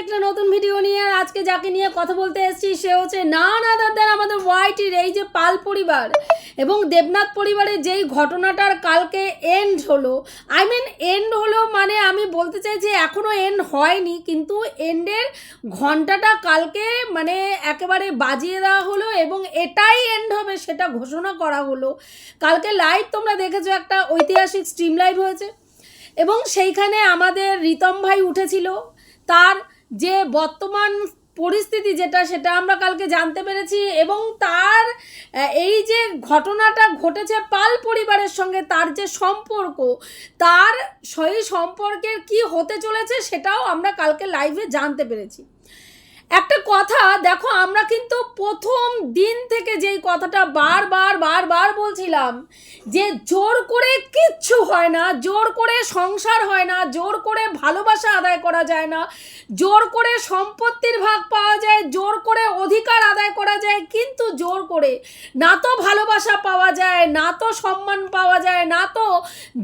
একটা নতুন ভিডিও নিয়ে আর আজকে যাকে নিয়ে কথা বলতে এসেছি, সে হচ্ছে না না দাদার আমাদের ওয়াইটির, এই যে পাল পরিবার এবং দেবনাথ পরিবারের যেই ঘটনাটার কালকে এন্ড হলো। আই মিন এন্ড হলো মানে আমি বলতে চাই যে এখনও এন্ড হয়নি, কিন্তু এন্ডের ঘন্টাটা কালকে মানে একেবারে বাজিয়ে দেওয়া হলো এবং এটাই এন্ড হবে সেটা ঘোষণা করা হলো। কালকে লাইভ তোমরা দেখেছ একটা ঐতিহাসিক স্ট্রিম লাইভ হয়েছে এবং সেইখানে আমাদের রিতম ভাই উঠেছিল। তার যে বর্তমান পরিস্থিতি যেটা, সেটা আমরা কালকে জানতে পেরেছি এবং তার এই যে ঘটনাটা ঘটেছে পাল পরিবারের সঙ্গে, তার যে সম্পর্ক, তার সেই সম্পর্কের কি হতে চলেছে সেটাও আমরা কালকে লাইভে জানতে পেরেছি। একটা কথা, দেখো আমরা কিন্তু প্রথম দিন থেকে যেই কথাটা বারবার বারবার বলছিলাম যে জোর করে কিচ্ছু হয় না, জোর করে সংসার হয় না, জোর করে ভালোবাসা আদায় করা যায় না, জোর করে সম্পত্তির ভাগ পাওয়া যায়, জোর করে অধিকার আদায় করা যায়, কিন্তু জোর করে না তো ভালোবাসা পাওয়া যায়, না তো সম্মান পাওয়া যায়, না তো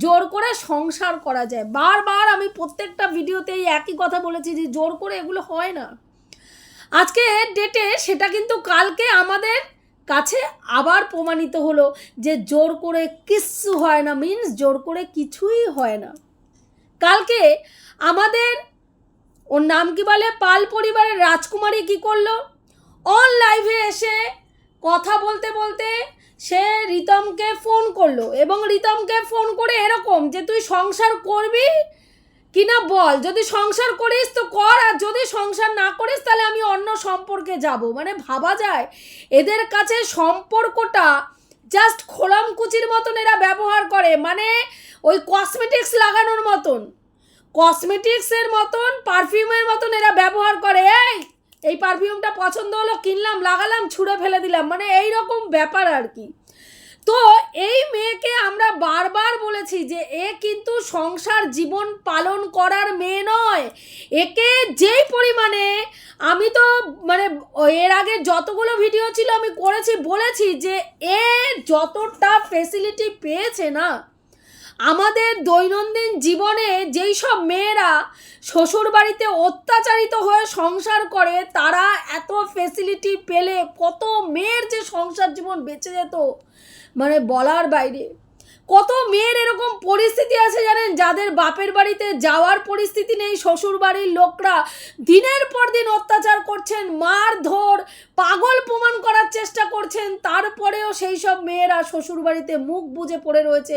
জোর করে সংসার করা যায়। বারবার আমি প্রত্যেকটা ভিডিওতেই একই কথা বলেছি যে জোর করে এগুলো হয় না। আজকে ডেটে সেটা কিন্তু কালকে আমাদের কাছে আবার প্রমাণিত হলো যে জোর করে কিচ্ছু হয় না মিন্স জোর করে কিছুই হয় না। কালকে আমাদের, ওর নাম কি বলে? পাল পরিবারের রাজকুমারী কি করল? অন লাইভে এসে কথা বলতে বলতে সে রিতমকে ফোন করল এবং রিতমকে ফোন করে এরকম যে, তুই সংসার করবি? কি না বল? যদি সংসার করিস তো কর, আর যদি সংসার না করিস তাহলে আমি অন্য সম্পর্কে যাব। মানে ভাবা যায়, এদের কাছে সম্পর্কটা জাস্ট খোলামকুচির মতন এরা ব্যবহার করে। মানে ওই কসমেটিক্স লাগানোর মতন। কসমেটিক্সের মতন পারফিউমের মতন এরা ব্যবহার করে। এই এই পারফিউমটা পছন্দ হলো, কিনলাম, লাগালাম, ছুঁড়ে ফেলে দিলাম। মানে এই রকম ব্যাপার আর কি। তো এই মেয়েকে আমরা বারবার বলেছি যে এ কিন্তু সংসার জীবন পালন করার মেয়ে নয়। একে যেই পরিমাণে আমি তো মানে এর আগে যতগুলো ভিডিও ছিল আমি করেছি, বলেছি যে এ যতটা ফেসিলিটি পেয়েছে না, আমাদের দৈনন্দিন জীবনে যেই সব মেয়েরা শ্বশুর বাড়িতে অত্যাচারিত হয়ে সংসার করে, তারা এত ফেসিলিটি পেলে কত মেয়ের যে সংসার জীবন বেঁচে যেত মানে বলার বাইরে। কত মেয়ের এরকম পরিস্থিতি আছে জানেন? যাদের বাপের বাড়িতে যাওয়ার পরিস্থিতি নেই শ্বশুর বাড়ির লোকরা দিনের পর দিন অত্যাচার করছেন মার ধর পাগল প্রমাণ করার চেষ্টা করছেন, তারপরেও সেই সব মেয়েরা শ্বশুর বাড়িতে মুখ বুজে পড়ে রয়েছে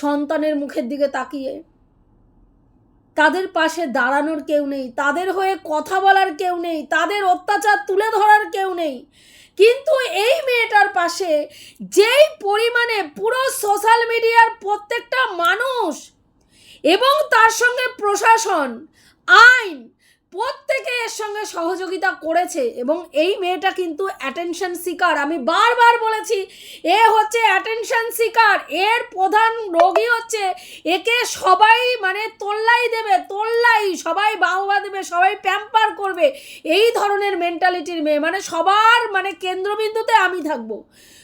সন্তানের মুখের দিকে তাকিয়ে। তাদের পাশে দাঁড়ানোর কেউ নেই, তাদের হয়ে কথা বলার কেউ নেই, তাদের অত্যাচার তুলে ধরার কেউ নেই। কিন্তু এই মেয়েটার পাশে যেই পরিমাণে পুরো সোশ্যাল মিডিয়ার প্রত্যেকটা মানুষ এবং তার সঙ্গে প্রশাসন, আইন প্রত্যেকে এর সঙ্গে সহযোগিতা করেছে এবং এই মেয়েটা কিন্তু অ্যাটেনশন শিকার আমি বারবার বলেছি, এ হচ্ছে অ্যাটেনশন শিকার এর প্রধান রোগী হচ্ছে, একে সবাই মানে তোল্লাই দেবে, তোল্লাই, সবাই বাহবা দেবে, সবাই প্যাম্পার করবে। এই ধরনের মেন্টালিটির মেয়ে মানে সবার মানে কেন্দ্রবিন্দুতে আমি থাকব।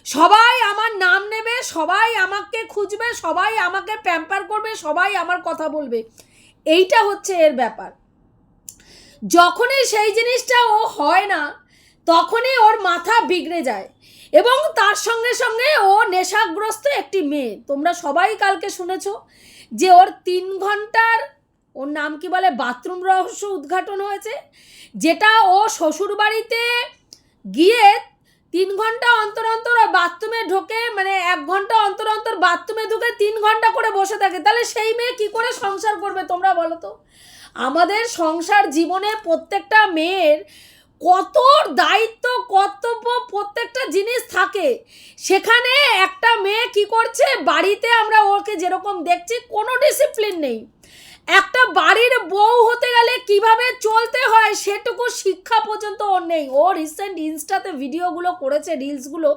সবাই আমার নাম নেবে, সবাই আমাকে খুঁজবে, সবাই আমাকে প্যাম্পার করবে, সবাই আমার কথা বলবে। এইটা হচ্ছে এর ব্যাপার। যখনই সেই জিনিসটা ও হয় না, তখনই ওর মাথা বিগড়ে যায় এবং তার সঙ্গে সঙ্গে ও নেশাগ্রস্ত একটি মেয়ে। তোমরা সবাই কালকে শুনেছ যে ওর তিন ঘণ্টার, ওর নাম কি বলে, বাথরুম রহস্য উদ্ঘাটন হয়েছে, যেটা ও শ্বশুরবাড়িতে গিয়ে তিন ঘণ্টা অন্তর অন্তর বাথরুমে ঢোকে মানে এক ঘণ্টা অন্তর অন্তর বাথরুমে ঢুকে তিন ঘণ্টা করে বসে থাকে। তাহলে সেই মেয়ে কি করে সংসার করবে তোমরা বলো তো? আমাদের সংসার জীবনে প্রত্যেকটা মেয়ের কত দায়িত্ব, কর্তব্য প্রত্যেকটা জিনিস থাকে। সেখানে একটা মেয়ে কি করছে? বাড়িতে আমরা ওকে যেরকম দেখছি, কোনো ডিসিপ্লিন নেই। একটা বাড়ির বউ হতে গেলে কীভাবে চলতে হয় সেটুকু শিক্ষা পর্যন্ত ওর নেই। ও রিসেন্ট ইনস্টাতে ভিডিওগুলো করেছে রিলসগুলো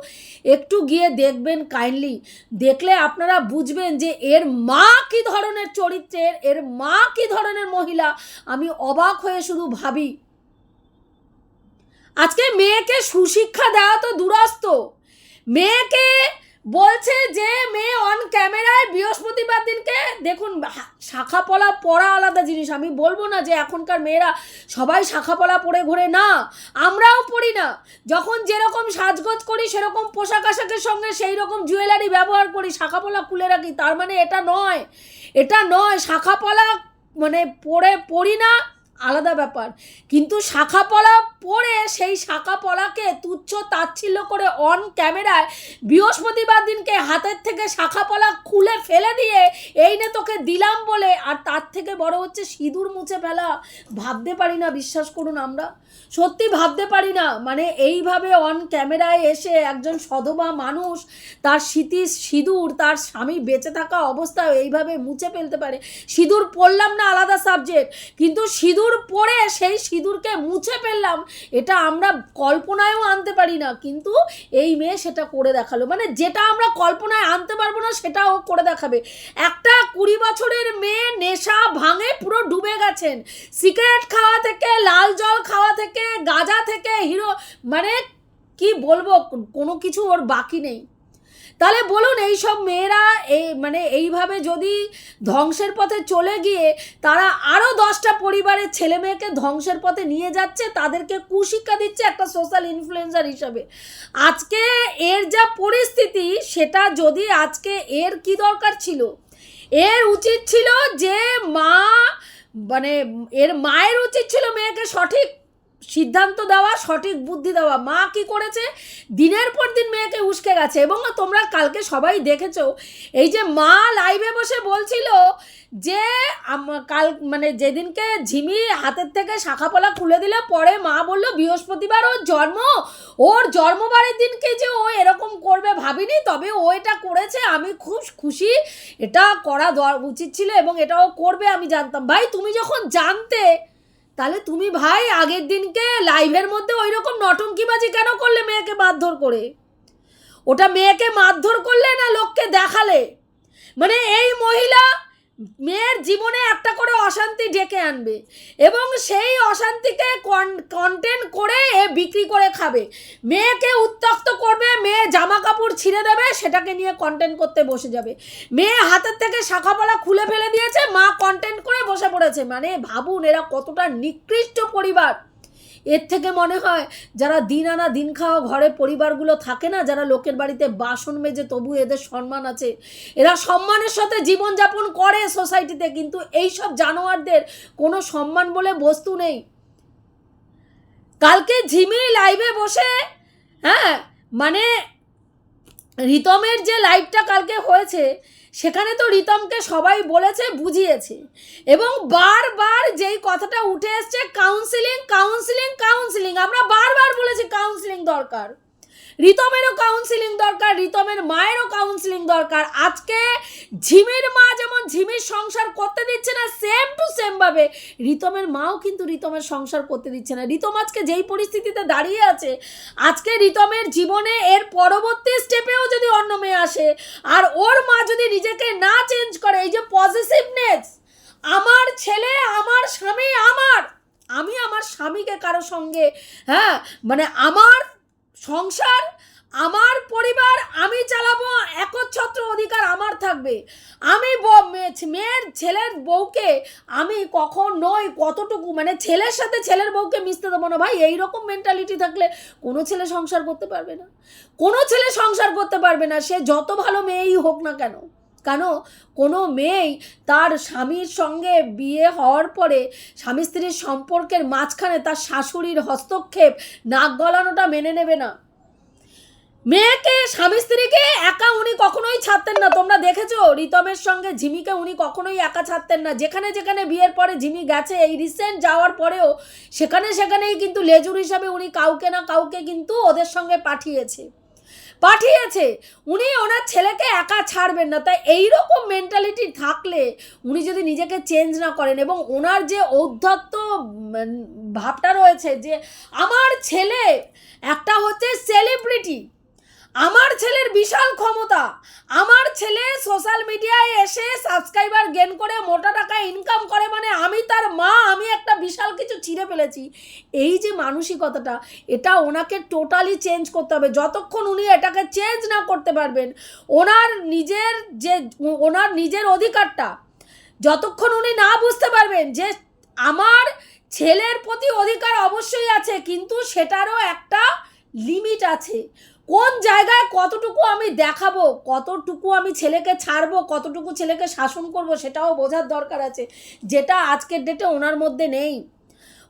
একটু গিয়ে দেখবেন কাইন্ডলি দেখলে আপনারা বুঝবেন যে এর মা কি ধরনের চরিত্রের, এর মা কি ধরনের মহিলা। আমি অবাক হয়ে শুধু ভাবি। আজকে মেয়েকে সুশিক্ষা দেওয়া তো দূরস্থ মেয়েকে বলছে যে মেয়ে অন ক্যামেরায় বৃহস্পতিবার দিনকে, দেখুন, হা- শাখা পলা পরা আলাদা জিনিস। আমি বলব না যে এখনকার মেয়েরা সবাই শাখা পলা পরে ঘোরে, না। আমরাও পড়ি না। যখন যেরকম সাজগোজ করি, সেরকম পোশাক আশাকের সঙ্গে সেই রকম জুয়েলারি ব্যবহার করি, শাখা পলা খুলে রাখি, তার মানে এটা নয়। এটা নয়, শাখা পলা মানে পরে পড়ি না আলাদা ব্যাপার। কিন্তু শাখা পলা পরে সেই শাখা পলাকে তুচ্ছ তাচ্ছিল্য করে অন ক্যামেরায় বৃহস্পতিবার দিনকে হাতের থেকে শাখা পলা খুলে ফেলে দিয়ে এই নে তোকে দিলাম বলে, আর তার থেকে বড় হচ্ছে সিঁদুর মুছে ফেলা। ভাবতে পারি না, বিশ্বাস করুন আমরা। সত্যি ভাবতে পারি না। মানে এইভাবে অন ক্যামেরায় এসে একজন সধবা মানুষ, তার স্মৃতি সিঁদুর, তার স্বামী বেঁচে থাকা অবস্থায় এইভাবে মুছে ফেলতে পারে। সিঁদুর পড়লাম না আলাদা সাবজেক্ট কিন্তু সিঁদুর পরে সেই সিঁদুরকে মুছে ফেললাম, এটা আমরা কল্পনায়ও আনতে পারি না, কিন্তু এই মেয়ে সেটা করে দেখাল। মানে যেটা আমরা কল্পনায় আনতে পারব না, সেটাও করে দেখাবে। একটা কুড়ি বছরের মেয়ে নেশা ভাঙে পুরো ডুবে গেছেন। সিগারেট খাওয়া থেকে, লাল জল খাওয়া থেকে, গাঁজা থেকে, হিরো মানে কি বলব, কোনো কিছু ওর বাকি নেই। তাহলে বলুন এই সব মেয়েরা এই মানে এইভাবে যদি ধ্বংসের পথে চলে গিয়ে তারা আরও দশটা পরিবারের ছেলে মেয়েকে ধ্বংসের পথে নিয়ে যাচ্ছে, তাদেরকে কুশিক্ষা দিচ্ছে একটা সোশ্যাল ইনফ্লুয়েন্সার হিসাবে। আজকে এর যা পরিস্থিতি, সেটা যদি আজকে এর কি দরকার ছিল? এর উচিত ছিল যে মা মানে এর মায়ের উচিত ছিল মেয়েকে সঠিক সিদ্ধান্ত দেওয়া, সঠিক বুদ্ধি দেওয়া। মা কি করেছে? দিনের পর দিন মেয়েকে উস্কে গেছে। এবং তোমরা কালকে সবাই দেখেছ, এই যে মা লাইভে বসে বলছিল যে কাল মানে যেদিনকে ঝিমি হাতের থেকে শাখাপলা খুলে দিলে, পরে মা বলল, বৃহস্পতিবার ওর জন্ম। ওর জন্মবারের দিনকে যে ও এরকম করবে ভাবিনি? তবে ও এটা করেছে, আমি খুব খুশি। এটা করা উচিত ছিল এবং এটাও করবে, আমি জানতাম। ভাই, তুমি যখন জানতে তাহলে তুমি ভাই আগের দিনকে লাইভের মধ্যে ওই রকম নটঙ্কিবাজি কেন করলে মেয়েকে মারধর করে? ওটা মেয়েকে মারধর করলে না লোককে দেখালে? মানে এই মহিলা মেয়ের জীবনে একটা করে অশান্তি ডেকে আনবে এবং সেই অশান্তিকে কন্টেন্ট করে এ বিক্রি করে খাবে। মেয়েকে উত্তক্ত করবে, মেয়ে জামা কাপড় ছিঁড়ে দেবে, সেটাকে নিয়ে কন্টেন্ট করতে বসে যাবে। মেয়ে হাতের থেকে শাখাপালা খুলে ফেলে দিয়েছে, মা কন্টেন্ট করে বসে পড়েছে। মানে ভাবুন, এরা কতটা নিকৃষ্ট পরিবার। এর থেকে মনে হয় যারা দিন আনা দিন খাওয়া ঘরে পরিবারগুলো থাকে না, যারা লোকের বাড়িতে বাসন মেজে তবু এদের সম্মান আছে, এরা সম্মানের সাথে জীবনযাপন করে সোসাইটিতে, কিন্তু এই সব জানোয়ারদের কোনো সম্মান বলে বস্তু নেই। কালকে ঝিমি লাইভে বসে হ্যাঁ মানে রিতমের যে লাইভটা কালকে হয়েছে সেখানে তো রিতমকে সবাই বলেছে, বুঝিয়েছে। এবং বারবার যেই কথাটা উঠে এসছে কাউন্সিলিং কাউন্সিলিং কাউন্সিলিং আমরা বারবার বলেছি কাউন্সিলিং দরকার। রিতমেরও কাউন্সিলিং দরকার রিতমের মায়েরও কাউন্সিলিং দরকার। আজকে ঝিমির মা যেমন ঝিমির সংসার করতে দিচ্ছে না সেম টু সেম ভাবে। রিতমের মাও কিন্তু রিতমের সংসার করতে দিচ্ছে না। রিতম আজকে যেই পরিস্থিতিতে দাঁড়িয়ে আছে, আজকে রিতমের জীবনে এর পরবর্তী স্টেপেও যদি অন্য মেয়ে আসে, আর ওর মা যদি নিজেকে না চেঞ্জ করে, এই যে পজিটিভনেস আমার ছেলে, আমার স্বামী, আমার, আমি আমার স্বামীকে কারও সঙ্গে হ্যাঁ মানে আমার সংসার, আমার পরিবার, আমি চালাবো, একচ্ছত্র অধিকার আমার থাকবে। আমি মেয়ের ছেলের বউকে আমি কখন নই, কতটুকু মানে ছেলের সাথে ছেলের বউকে মিশতে দেবো না ভাই? এইরকম মেন্টালিটি থাকলে কোনো ছেলে সংসার করতে পারবে না। কোনো ছেলে সংসার করতে পারবে না। সে যত ভালো মেয়েই হোক না কেন। কেন? কোনো মেয়েই তার স্বামীর সঙ্গে বিয়ে হওয়ার পরে স্বামী স্ত্রীর সম্পর্কের মাঝখানে তার শাশুড়ির হস্তক্ষেপ নাক গলানোটা মেনে নেবে না। মেয়েকে, স্বামী স্ত্রীকে একা উনি কখনোই ছাড়তেন না। তোমরা দেখেছ, রিতমের সঙ্গে ঝিমিকে উনি কখনোই একা ছাড়তেন না। যেখানে যেখানে বিয়ের পরে ঝিমি গেছে, এই রিসেন্ট যাওয়ার পরেও সেখানে সেখানেই কিন্তু লেজুর হিসাবে উনি কাউকে না কাউকে কিন্তু ওদের সঙ্গে পাঠিয়েছে। পাঠিয়েছে। উনি ওনার ছেলেকে একা ছাড়বেন না। তাই এইরকম মেন্টালিটি থাকলে উনি যদি নিজেকে চেঞ্জ না করেন এবং ওনার যে ঔদ্ধত্য ভাবটা রয়েছে যে আমার ছেলে একটা হচ্ছে সেলিব্রিটি আমার ছেলের বিশাল ক্ষমতা। আমার ছেলে সোশ্যাল মিডিয়ায় এসে সাবস্ক্রাইবার গেন করে মোটা টাকা ইনকাম করে মানে আমি তার মা, আমি একটা বিশাল কিছু ছিঁড়ে ফেলেছি। এই যে মানসিকতাটা, এটা ওনাকে টোটালি চেঞ্জ করতে হবে। যতক্ষণ উনি এটাকে চেঞ্জ না করতে পারবেন, ওনার নিজের যে, ওনার নিজের অধিকারটা, যতক্ষণ উনি না বুঝতে পারবেন যে আমার ছেলের প্রতি অধিকার অবশ্যই আছে, কিন্তু সেটারও একটা লিমিট আছে। কোন জায়গায় কতটুকু আমি দেখাবো, কতটুকু আমি ছেলেকে ছাড়বো, কতটুকু ছেলেকে শাসন করব সেটাও বোঝার দরকার আছে, যেটা আজকের ডেটে ওনার মধ্যে নেই।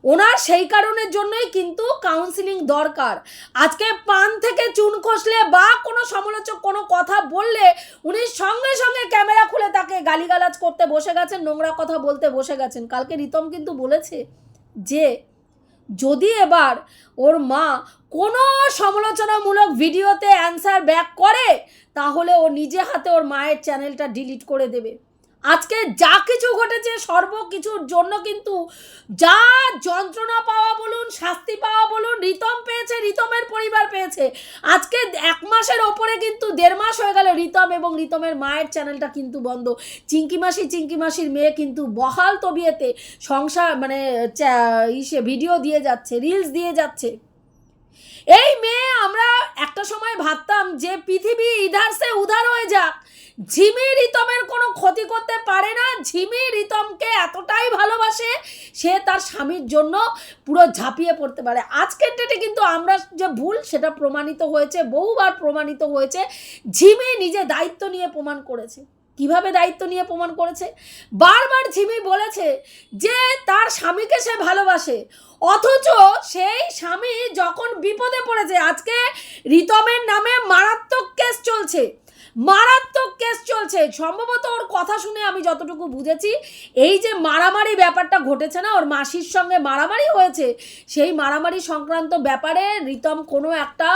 ওনার সেই কারণের জন্যই কিন্তু কাউন্সিলিং দরকার। আজকে পান থেকে চুন খসলে বা কোনো সমালোচক কোনো কথা বললে, উনি সঙ্গে সঙ্গে ক্যামেরা খুলে তাকে গালিগালাজ করতে বসে গেছেন, নোংরা কথা বলতে বসে গেছেন। কালকে রিতম কিন্তু বলেছে যে যদি এবার ওর মা কোনো সমালোচনামূলক ভিডিওতে অ্যান্সার ব্যাক করে, তাহলে ও নিজে হাতে ওর মায়ের চ্যানেলটা ডিলিট করে দেবে। আজকে যা কিছু ঘটেছে সর্ব কিছুর জন্য কিন্তু যা যন্ত্রণা পাওয়া বলুন, শাস্তি পাওয়া বলুন, রিতম পেয়েছে, রিতমের পরিবার পেয়েছে। আজকে এক মাসের ওপরে কিন্তু দেড় মাস হয়ে গেল রিতম এবং রিতমের মায়ের চ্যানেলটা কিন্তু বন্ধ। চিঙ্কি মাসি, চিঙ্কি মাসির মেয়ে কিন্তু বহাল তবিয়েতে সংসার মানে ইসে ভিডিও দিয়ে যাচ্ছে, রিলস দিয়ে যাচ্ছে। এই মেয়ে আমরা একটা সময় ভাবতাম যে পৃথিবী ইধার সে উধার হয়ে যাক। ঝিমি রিতমের কোনো ক্ষতি করতে পারে না। ঝিমি রিতমকে এতটাই ভালোবাসে, সে তার স্বামীর জন্য পুরো ঝাঁপিয়ে পড়তে পারে। আজকের ডেটে কিন্তু আমরা যে ভুল, সেটা প্রমাণিত হয়েছে, বহুবার প্রমাণিত হয়েছে। ঝিমি নিজে দায়িত্ব নিয়ে প্রমাণ করেছে। কীভাবে দায়িত্ব নিয়ে প্রমাণ করেছে? বারবার ঝিমি বলেছে যে তার স্বামীকে সে ভালোবাসে। অথচ সেই স্বামী যখন বিপদে পড়েছে, আজকে রিতমের নামে মারাত্মক কেস চলছে। মারাত্মক কেস চলছে। সম্ভবত ওর কথা শুনে আমি যতটুকু বুঝেছি, এই যে মারামারি ব্যাপারটা ঘটেছে না, ওর মাসির সঙ্গে মারামারি হয়েছে, সেই মারামারি সংক্রান্ত ব্যাপারে রিতম কোনো একটা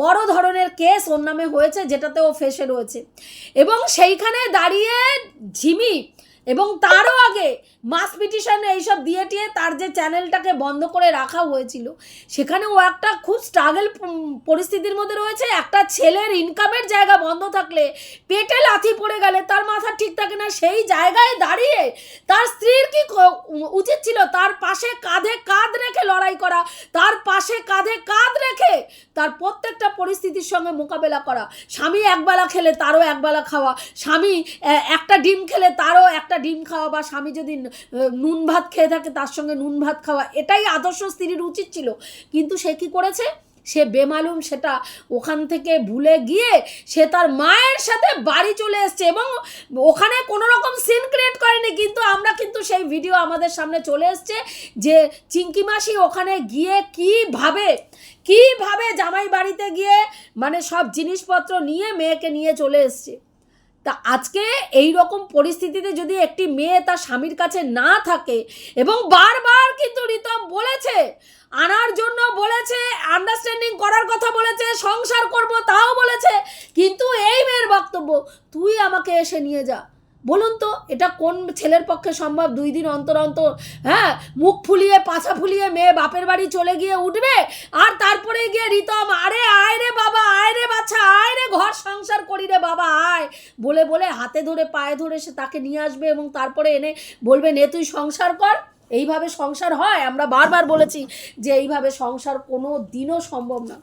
বড় ধরনের কেস ওর নামে হয়েছে যেটাতে ও ফেসে রয়েছে। এবং সেইখানে দাঁড়িয়ে ঝিমি এবং তারও আগে মাস পিটিশন এইসব দিয়ে টিয়ে তার যে চ্যানেলটাকে বন্ধ করে রাখা হয়েছিল, সেখানে ও একটা খুব স্ট্রাগল পরিস্থিতির মধ্যে রয়েছে। একটা ছেলের ইনকামের জায়গা বন্ধ থাকলে, পেটে লাথি পড়ে গেলে, তার মাথা ঠিক থাকে না, সেই জায়গায় দাঁড়িয়ে তার স্ত্রীর কি উচিত ছিল? তার পাশে কাঁধে কাঁধ রেখে লড়াই করা, তার পাশে কাঁধে কাঁধ রেখে তার প্রত্যেকটা পরিস্থিতির সঙ্গে মোকাবেলা করা। স্বামী একবেলা খেলে তারও একবেলা খাওয়া, স্বামী একটা ডিম খেলে তারও একটা ডিম খাওয়া বা স্বামী যদি নুন ভাত খেয়ে থাকে তার সঙ্গে নুন ভাত খাওয়া, এটাই আদর্শ স্ত্রীর উচিত ছিল। কিন্তু সে কি করেছে? সে বেমালুম সেটা ওখান থেকে ভুলে গিয়ে সে তার মায়ের সাথে বাড়ি চলে এসছে এবং ওখানে কোনো রকম সিন ক্রিয়েট করেনি, কিন্তু আমরা কিন্তু সেই ভিডিও আমাদের সামনে চলে এসছে যে চিঙ্কি মাসি ওখানে গিয়ে কীভাবে কীভাবে জামাই বাড়িতে গিয়ে মানে সব জিনিসপত্র নিয়ে মেয়েকে নিয়ে চলে এসছে। তা আজকে এই রকম পরিস্থিতিতে যদি একটি মেয়ে তার স্বামীর কাছে না থাকে এবং বারবার কিন্তু রিতম বলেছে, আনার জন্য বলেছে আন্ডারস্ট্যান্ডিং করার কথা বলেছে, সংসার করব তাও বলেছে, কিন্তু এই মেয়ের বক্তব্য, তুই আমাকে এসে নিয়ে যা। বলুন তো, এটা কোন ছেলের পক্ষে সম্ভব? দুই দিন অন্তর অন্তর হ্যাঁ মুখ ফুলিয়ে, পাছা ফুলিয়ে মেয়ে বাপের বাড়ি চলে গিয়ে উঠবে, আর তারপরে গিয়ে রিতম, আরে আয় রে বাবা, আয় রে বাচ্চা আয় রে ঘর সংসার করি রে বাবা, আয়। বলে বলে হাতে ধরে, পায়ে ধরে সে তাকে নিয়ে আসবে এবং তারপরে এনে বলবে, নে তুই সংসার কর। এইভাবে সংসার হয়? আমরা বারবার বলেছি যে এইভাবে সংসার কোনো দিনও সম্ভব না।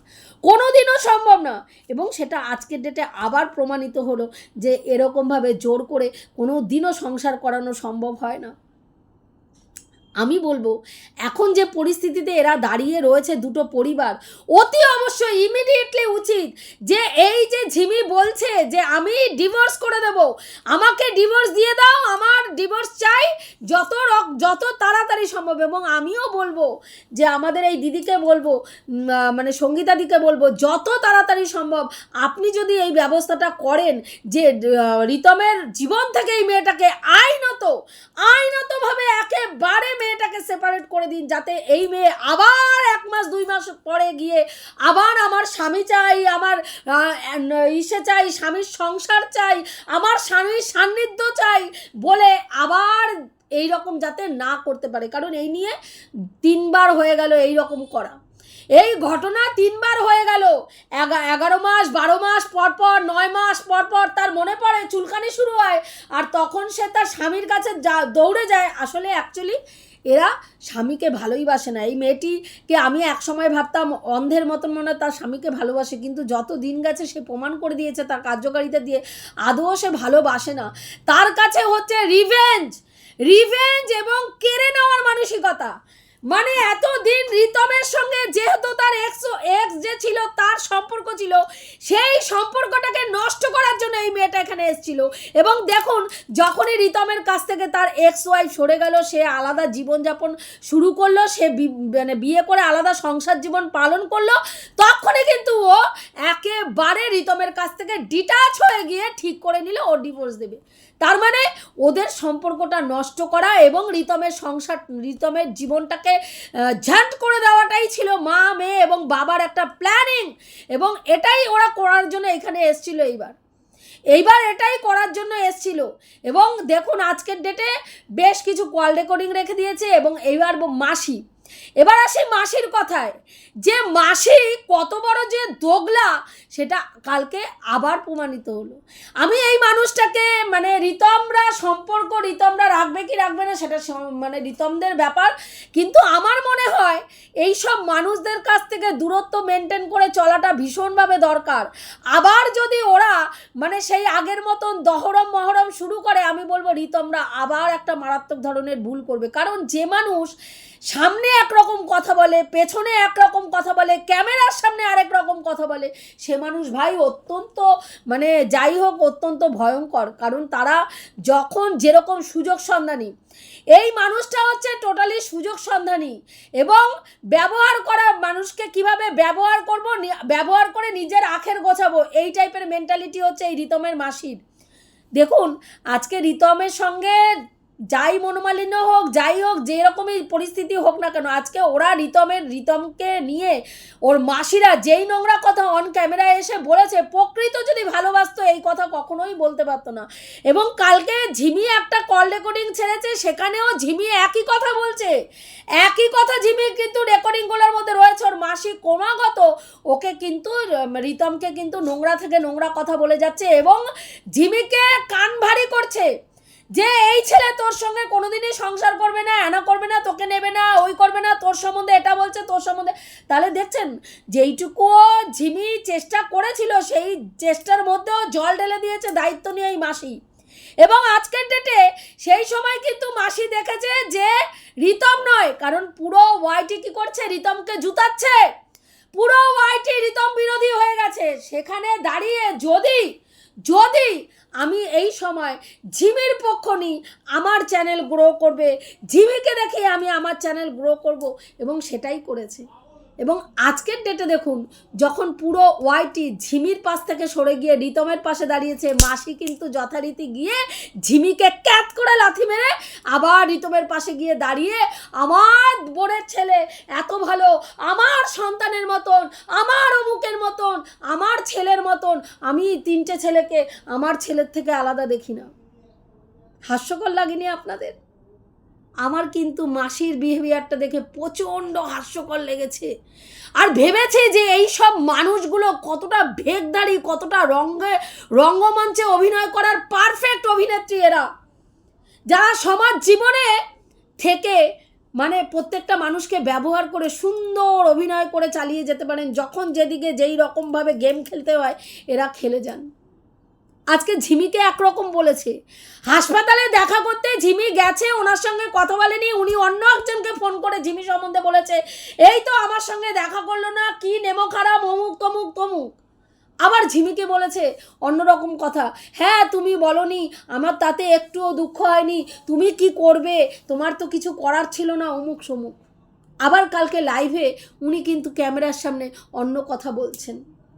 কোনো দিনও সম্ভব না। এবং সেটা আজকের ডেটে আবার প্রমাণিত হলো যে এরকমভাবে জোর করে কোনো দিনও সংসার করানো সম্ভব হয় না। আমি বলব, এখন যে পরিস্থিতিতে এরা দাঁড়িয়ে রয়েছে দুটো পরিবার, অতি অবশ্যই ইমিডিয়েটলি উচিত যে এই যে ঝিমি বলছে যে আমি ডিভোর্স করে দেব, আমাকে ডিভোর্স দিয়ে দাও, আমার ডিভোর্স চাই, যত রক- যত তাড়াতাড়ি সম্ভব। এবং আমিও বলব যে আমাদের এই দিদিকে বলব মানে সঙ্গীতাদিকে বলব, যত তাড়াতাড়ি সম্ভব আপনি যদি এই ব্যবস্থাটা করেন যে রিতমের জীবন থেকে এই মেয়েটাকে আইনত, আইনতভাবে একেবারে মেয়েটাকে সেপারেট করে দিন যাতে এই মেয়ে আবার এক মাস, দুই মাস পরে গিয়ে আবার আমার স্বামী চাই, আমার ইসে চাই, স্বামীর সংসার চাই, আমার স্বামীর সান্নিধ্য চাই বলে আবার এই রকম যাতে না করতে পারে। কারণ এই নিয়ে তিনবার হয়ে গেল এই রকম করা। এই ঘটনা তিনবার হয়ে গেল। এগা- এগারো মাস, বারো মাস পর পর নয় মাস পর পর তার মনে পড়ে, চুলকানি শুরু হয়, আর তখন সে তার স্বামীর কাছে যা দৌড়ে যায়, আসলে অ্যাকচুয়ালি এরা স্বামীকে ভালোই বাসে না। এই মেয়েটিকে আমি একসময় ভাবতাম অন্ধের মতন মনে তার স্বামীকে ভালোবাসে, কিন্তু যত দিন গেছে সে প্রমাণ করে দিয়েছে তার কার্যকারিতা দিয়ে আদৌ সে ভালোবাসে না। তার কাছে হচ্ছে রিভেঞ্জ রিভেঞ্জ এবং কেড়ে নেওয়ার মানসিকতা। মানে এতদিন রিতমের সঙ্গে যেহেতু তার এক্স এক্স যে ছিল, তার সম্পর্ক ছিল, সেই সম্পর্কটাকে নষ্ট করার জন্য এই মেয়েটা এখানে এসেছিল। এবং দেখুন, যখনই রিতমের কাছ থেকে তার এক্স ওয়াইফ সরে গেল, সে আলাদা জীবনযাপন শুরু করল, সে মানে বিয়ে করে আলাদা সংসার জীবন পালন করল, তখনই কিন্তু ও একেবারে রিতমের কাছ থেকে ডিটাচ হয়ে গিয়ে ঠিক করে নিল, ও ডিভোর্স দেবে। তার মানে ওদের সম্পর্কটা নষ্ট করা এবং রিতমের সংসার রিতমের জীবনটাকে আহ, ঝাঁট করে দেওয়াটাই ছিল মা মেয়ে এবং বাবার একটা প্ল্যানিং এবং এটাই ওরা করার জন্য এখানে এসছিল এইবার। এইবার এটাই করার জন্য এসছিল এবং দেখুন আজকের ডেটে বেশ কিছু কল রেকর্ডিং রেখে দিয়েছে এবং এইবার মাসি এবার আসি মাসির কথায়। যে মাসি কত বড় যে দোগলা, সেটা কালকে আবার প্রমাণিত হলো। আমি এই মানুষটাকে মানে রিতমরা সম্পর্ক, রিতমরা রাখবে কি রাখবে না, সেটা মানে রিতমদের ব্যাপার। কিন্তু আমার মনে হয় এই সব মানুষদের কাছ থেকে দূরত্ব মেনটেন করে চলাটা ভীষণভাবে দরকার। আবার যদি ওরা মানে সেই আগের মতন দহরম, মহরম শুরু করে, আমি বলব রিতমরা আবার একটা মারাত্মক ধরনের ভুল করবে। কারণ যে মানুষ সামনে একরকম কথা বলে, পেছনে একরকম কথা বলে, ক্যামেরার সামনে আরেক রকম কথা বলে, সে মানুষ ভাই অত্যন্ত মানে যাই হোক, অত্যন্ত ভয়ঙ্কর। কারণ তারা যখন যেরকম সুযোগ সন্ধানী, এই মানুষটা হচ্ছে টোটালি সুযোগ সন্ধানী এবং ব্যবহার করা মানুষকে কীভাবে ব্যবহার করব ব্যবহার করে নিজের আখের গোছাবো, এই টাইপের মেন্টালিটি হচ্ছে এই রিতমের মাসির। দেখুন, আজকে রিতমের সঙ্গে যাই মনোমালিন্য হোক, যাই হোক, যে রকমই পরিস্থিতি হোক না কেন, আজকে ওরা রিতমের, রিতমকে নিয়ে ওর মাসিরা যেই নোংরা কথা অন ক্যামেরায় এসে বলেছে, প্রকৃত যদি ভালোবাসতো, এই কথা কখনোই বলতে পারতো না। এবং কালকে ঝিমি একটা কল রেকর্ডিং ছেড়েছে, সেখানেও ঝিমি একই কথা বলছে। একই কথা ঝিমি কিন্তু রেকর্ডিংগুলোর মধ্যে রয়েছে, ওর মাসি ক্রমাগত ওকে কিন্তু রিতমকে কিন্তু নোংরা থেকে নোংরা কথা বলে যাচ্ছে এবং ঝিমিকে কান ভারী করছে। যে এই ছেলে তোর সঙ্গে কোনোদিনই সংসার করবে না এনা করবে না, তোকে নেবে না, ওই করবে না, তোর সম্বন্ধে এটা বলছে, তোর সম্বন্ধে। তাহলে দেখছেন, যেইটুকু ঝিমি চেষ্টা করেছিল, সেই চেষ্টার মধ্যেও জল ঢেলে দিয়েছে দায়িত্ব নিয়ে এই মাসি। এবং আজকের ডেটে সেই সময় কিন্তু মাসি দেখেছে যে রিতম নয়, কারণ পুরো ওয়াইটি কি করছে? রিতমকে জুতাচ্ছে। পুরো ওয়াইটি রিতম বিরোধী হয়ে গেছে। সেখানে দাঁড়িয়ে যদি যদি আমি এই সময় জিমের পক্ষ নিই আমার চ্যানেল গ্রো করবে, জিমিকে দেখে আমি আমার চ্যানেল গ্রো করব এবং সেটাই করেছে। এবং আজকের ডেটে দেখুন, যখন পুরো ওয়াইটি ঝিমির পাশ থেকে সরে গিয়ে রিতমের পাশে দাঁড়িয়েছে, মাসি কিন্তু যথারীতি গিয়ে ঝিমিকে ক্যাত করে লাথি মেরে আবার রিতমের পাশে গিয়ে দাঁড়িয়ে, আমার বোনের ছেলে এত ভালো, আমার সন্তানের মতন, আমার অমুকের মতন, আমার ছেলের মতন, আমি তিনটে ছেলেকে, আমার ছেলের থেকে আলাদা দেখি না। হাস্যকর লাগেনি আপনাদের? আমার কিন্তু মাসির বিহেভিয়ারটা দেখে প্রচণ্ড হাস্যকর লেগেছে। আর ভেবেছে যে এই সব মানুষগুলো কতটা ভেগদারি কতটা রঙ্গে, রঙ্গমঞ্চে অভিনয় করার পারফেক্ট অভিনেত্রী এরা। যারা সমাজ জীবনে থেকে মানে প্রত্যেকটা মানুষকে ব্যবহার করে সুন্দর অভিনয় করে চালিয়ে যেতে পারেন, যখন যেদিকে যেই রকমভাবে গেম খেলতে হয়, এরা খেলে যান। আজকে ঝিমিকে একরকম বলেছে। হাসপাতালে দেখা করতে ঝিমি গেছে, ওনার সঙ্গে কথা বলেনি, উনি অন্য একজনকে ফোন করে ঝিমি সম্বন্ধে বলেছে। এই তো আমার সঙ্গে দেখা করল না, কি নেমো খারাপ, অমুক, তমুক তমুক। আবার ঝিমিকে বলেছে অন্যরকম কথা হ্যাঁ তুমি বলনি, আমার তাতে একটুও দুঃখ হয়নি, তুমি কি করবে? তোমার তো কিছু করার ছিল না, অমুক, সমুক। আবার কালকে লাইভে উনি কিন্তু ক্যামেরার সামনে অন্য কথা বলছেন।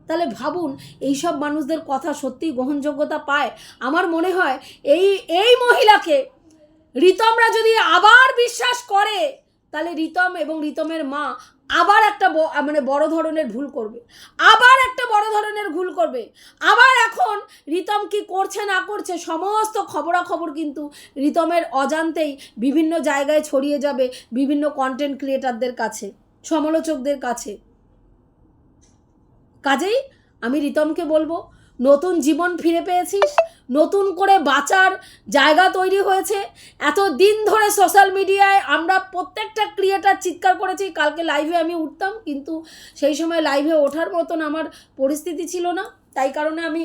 তাহলে ভাবুন এই সব মানুষদের কথা সত্যিই গ্রহণযোগ্যতা পায়? আমার মনে হয় এই এই মহিলাকে রিতমরা যদি আবার বিশ্বাস করে, তাহলে রিতম এবং রিতমের মা আবার একটা মানে বড় ধরনের ভুল করবে। আবার একটা বড় ধরনের ভুল করবে। আবার এখন রিতম কি করছে না করছে সমস্ত খবরাখবর কিন্তু রিতমের অজান্তেই বিভিন্ন জায়গায় ছড়িয়ে যাবে বিভিন্ন কন্টেন্ট ক্রিয়েটারদের কাছে, সমালোচকদের কাছে। কাজেই আমি রিতমকে বলব, নতুন জীবন ফিরে পেয়েছিস, নতুন করে বাঁচার জায়গা তৈরি হয়েছে। এত দিন ধরে সোশ্যাল মিডিয়ায় আমরা প্রত্যেকটা ক্রিয়েটার চিৎকার করেছি, কালকে লাইভে আমি উঠতাম, কিন্তু সেই সময় লাইভে ওঠার মতন আমার পরিস্থিতি ছিল না। তাই কারণে আমি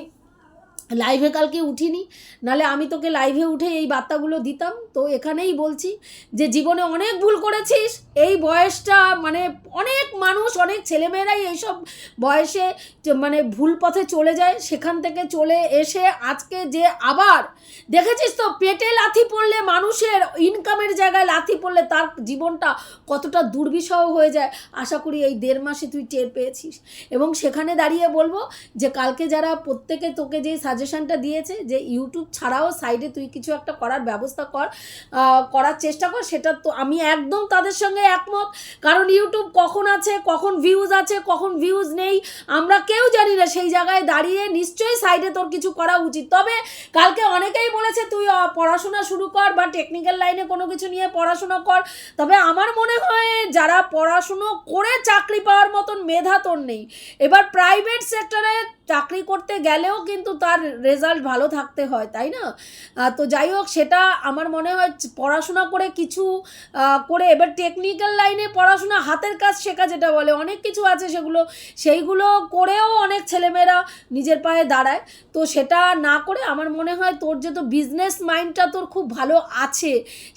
লাইভে কালকে উঠিনি। নালে আমি তোকে লাইভে উঠে এই বার্তাগুলো দিতাম। তো এখানেই বলছি যে জীবনে অনেক ভুল করেছিস। এই বয়সটা মানে অনেক মানুষ, অনেক ছেলেমেয়েরাই এইসব বয়সে মানে ভুল পথে চলে যায়, সেখান থেকে চলে এসে আজকে যে আবার দেখেছিস তো, পেটে লাথি পড়লে মানুষের ইনকামের জায়গায় লাথি পড়লে তার জীবনটা কতটা দুর্বিষহ হয়ে যায়। আশা করি এই দেড় মাসে তুই টের পেয়েছিস। এবং সেখানে দাঁড়িয়ে বলব যে কালকে যারা প্রত্যেকে তোকে যে সাজেশনটা দিয়েছে যে ইউটিউব ছাড়াও সাইডে তুই কিছু একটা করার ব্যবস্থা কর করার চেষ্টা কর, সেটা তো আমি একদম তাদের সঙ্গে একমত। কারণ ইউটিউব কখন আছে, কখন ভিউজ আছে, কখন ভিউজ নেই, আমরা কেউ জানি না। সেই জায়গায় দাঁড়িয়ে নিশ্চয়ই সাইডে তোর কিছু করা উচিত। তবে কালকে অনেকেই বলেছে, তুই পড়াশোনা শুরু কর বা টেকনিক্যাল লাইনে কোনো কিছু নিয়ে পড়াশোনা কর। তবে আমার মনে হয় যারা পড়াশুনো করে চাকরি পাওয়ার মতন মেধা তোর নেই। এবার প্রাইভেট সেক্টরে চাকরি করতে গেলেও কিন্তু তার রেজাল্ট ভালো থাকতে হয়, তাই না? তো যাই হোক, সেটা আমার মনে হয় পড়াশোনা করে কিছু করে এবার টেকনিক্যাল লাইনে পড়াশোনা হাতের কাজ শেখা যেটা বলে, অনেক কিছু আছে সেগুলো, সেইগুলো করেও অনেক ছেলেমেয়েরা নিজের পায়ে দাঁড়ায়। তো সেটা না করে আমার মনে হয় তোর যে তো বিজনেস মাইন্ডটা তোর খুব ভালো আছে,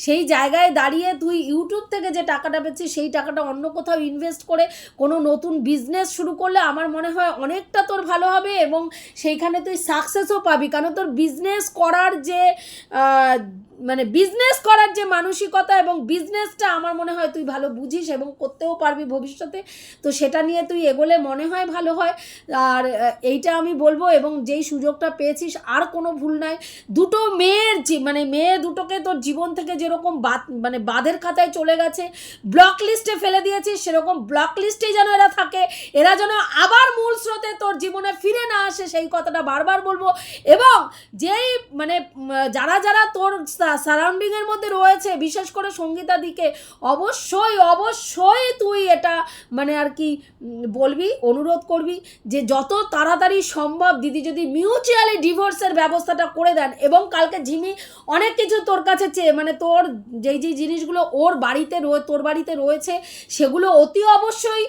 সেই জায়গায় দাঁড়িয়ে তুই ইউটিউব থেকে যে টাকাটা পেয়েছিস, সেই টাকাটা অন্য কোথাও ইনভেস্ট করে কোনো নতুন বিজনেস শুরু করলে আমার মনে হয় অনেকটা তোর ভালো হবে এবং সেইখানে তুই সাকসেসও পাবি। কারণ তোর বিজনেস করার যে মানে বিজনেস করার যে মানসিকতা এবং বিজনেসটা আমার মনে হয় তুই ভালো বুঝিস এবং করতেও পারবি ভবিষ্যতে, তো সেটা নিয়ে তুই এগোলে মনে হয় ভালো হয়। আর এইটা আমি বলব এবং যেই সুযোগটা পেয়েছিস, আর কোনো ভুল নাই। দুটো মেয়ের মানে মেয়ে দুটোকে তোর জীবন থেকে যেরকম বাদ মানে বাঁধের খাতায় চলে গেছে ব্লক লিস্টে ফেলে দিয়েছিস সেরকম ব্লক লিস্টেই যেন এরা থাকে, এরা যেন আবার মূল স্রোতে তোর জীবনে ফিরে না আসে, সেই কথাটা বারবার বলব। এবং যেই মানে যারা যারা তোর সারাউন্ডিংয়ের মধ্যে রয়েছে। বিশেষ করে সঙ্গীতা দিকে অবশ্যই অবশ্যই তুই এটা মানে আর কি বলবি, অনুরোধ করবি যে যত তাড়াতাড়ি সম্ভব দিদি যদি মিউচুয়ালি ডিভোর্সের ব্যবস্থাটা করে দেন এবং কালকে ঝিমি অনেক কিছু তোর কাছে চেয়ে মানে তোর যেই যেই জিনিসগুলো ওর বাড়িতে রয়ে, তোর বাড়িতে রয়েছে সেগুলো অতি অবশ্যই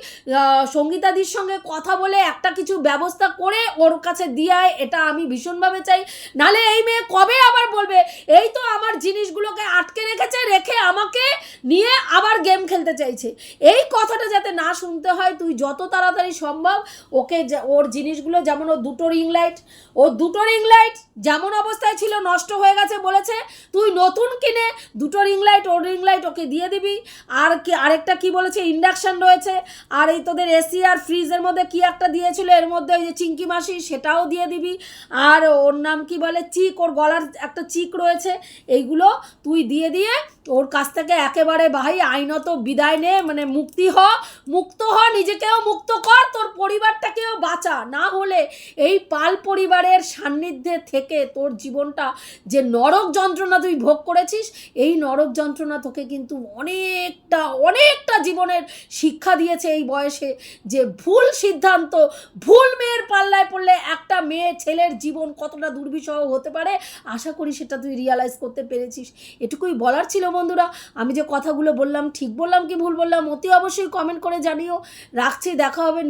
সঙ্গীতাদির সঙ্গে কথা বলে একটা কিছু ব্যবস্থা করে ওর কাছে দিয়ায় এটা আমি ভীষণভাবে চাই। নালে এই মেয়ে কবে আবার বলবে? এই তো আমার জিনিসগুলোকে আটকে রেখেছে, রেখে আমাকে নিয়ে আবার গেম খেলতে চাইছে। এই কথাটা যাতে না শুনতে হয়, তুই যত তাড়াতাড়ি সম্ভব ওকে ওর জিনিসগুলো যেমন ওর দুটো রিং লাইট ও দুটো রিং লাইট যেমন অবস্থায় ছিল নষ্ট হয়ে গেছে বলেছে, তুই নতুন কিনে দুটো রিং লাইট ওর রিং লাইট ওকে দিয়ে দিবি। আর কি, আরেকটা কি বলেছে ইন্ডাকশান রয়েছে। আর এই তোদের এসি আর ফ্রিজের মধ্যে কি একটা দিয়েছিল, এর মধ্যে ওই যে চিঙ্কি মাসি সেটাও দিয়ে দিবি। আর ওর নাম কি বলে, চিক, ওর গলার একটা চিক রয়েছে এইগুলো তুই দিয়ে দিয়ে ওর কাছ থেকে একেবারে ভাই আইনত বিদায় নে মানে মুক্তি হ, মুক্ত হ, নিজেকেও মুক্ত কর, তোর পরিবারটাকেও বাঁচা। না হলে এই পাল পরিবারের সান্নিধ্যে থেকে তোর জীবনটা যে নরক যন্ত্রণা তুই ভোগ করেছিস, এই নরক যন্ত্রণা তোকে কিন্তু অনেকটা অনেকটা জীবনের শিক্ষা দিয়েছে এই বয়সে যে ভুল সিদ্ধান্ত, ভুল মেয়ের পাল্লায় পড়লে একটা মেয়ে ছেলের জীবন কতটা দুর্বিষহ হতে পারে, আশা করি সেটা তুই রিয়ালাইজ করতে পেরেছিস। এটুকুই বলার ছিল বন্ধুরা, আমি যে কথাগুলো বললাম, ঠিক বললাম কি ভুল বললাম, অতি অবশ্যই কমেন্ট করে জানিও। রাখছি, দেখা হবে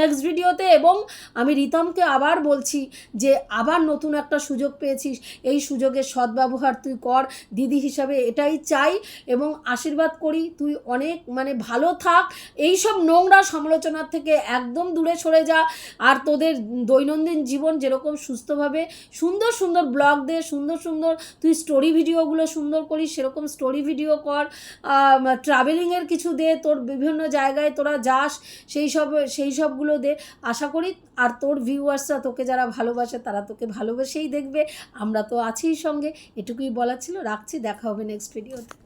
নেক্সট ভিডিওতে এবং আমি রিতমকে আবার বলছি যে, আবার নতুন একটা সুযোগ পেয়েছিস। এই সুযোগের সদ্ব্যবহার তুই কর, দিদি হিসাবে এটাই চাই এবং আশীর্বাদ করি, তুই অনেক মানে ভালো থাক। এই সব নোংরা সমালোচনার থেকে একদম দূরে সরে যা আর তোদের দৈনন্দিন জীবন যেরকম সুস্থভাবে, সুন্দর সুন্দর ব্লগ দে, সুন্দর সুন্দর তুই স্টোরি ভিডিওগুলো সুন্দর করিস, সেরকম স্টোরি ভিডিও কর ট্রাভেলিংয়ের কিছু দে, তোর বিভিন্ন জায়গায় তোরা যাস, সেই সব, সেই সবগুলো দে। আশা করি আর তোর ভিউয়ার্সরা তোকে যারা ভালোবাসে, তারা তোকে ভালোবেসেই দেখবে। আমরা তো আছিই সঙ্গে। এটুকুই বলার ছিল। রাখছি। দেখা হবে নেক্সট ভিডিওতে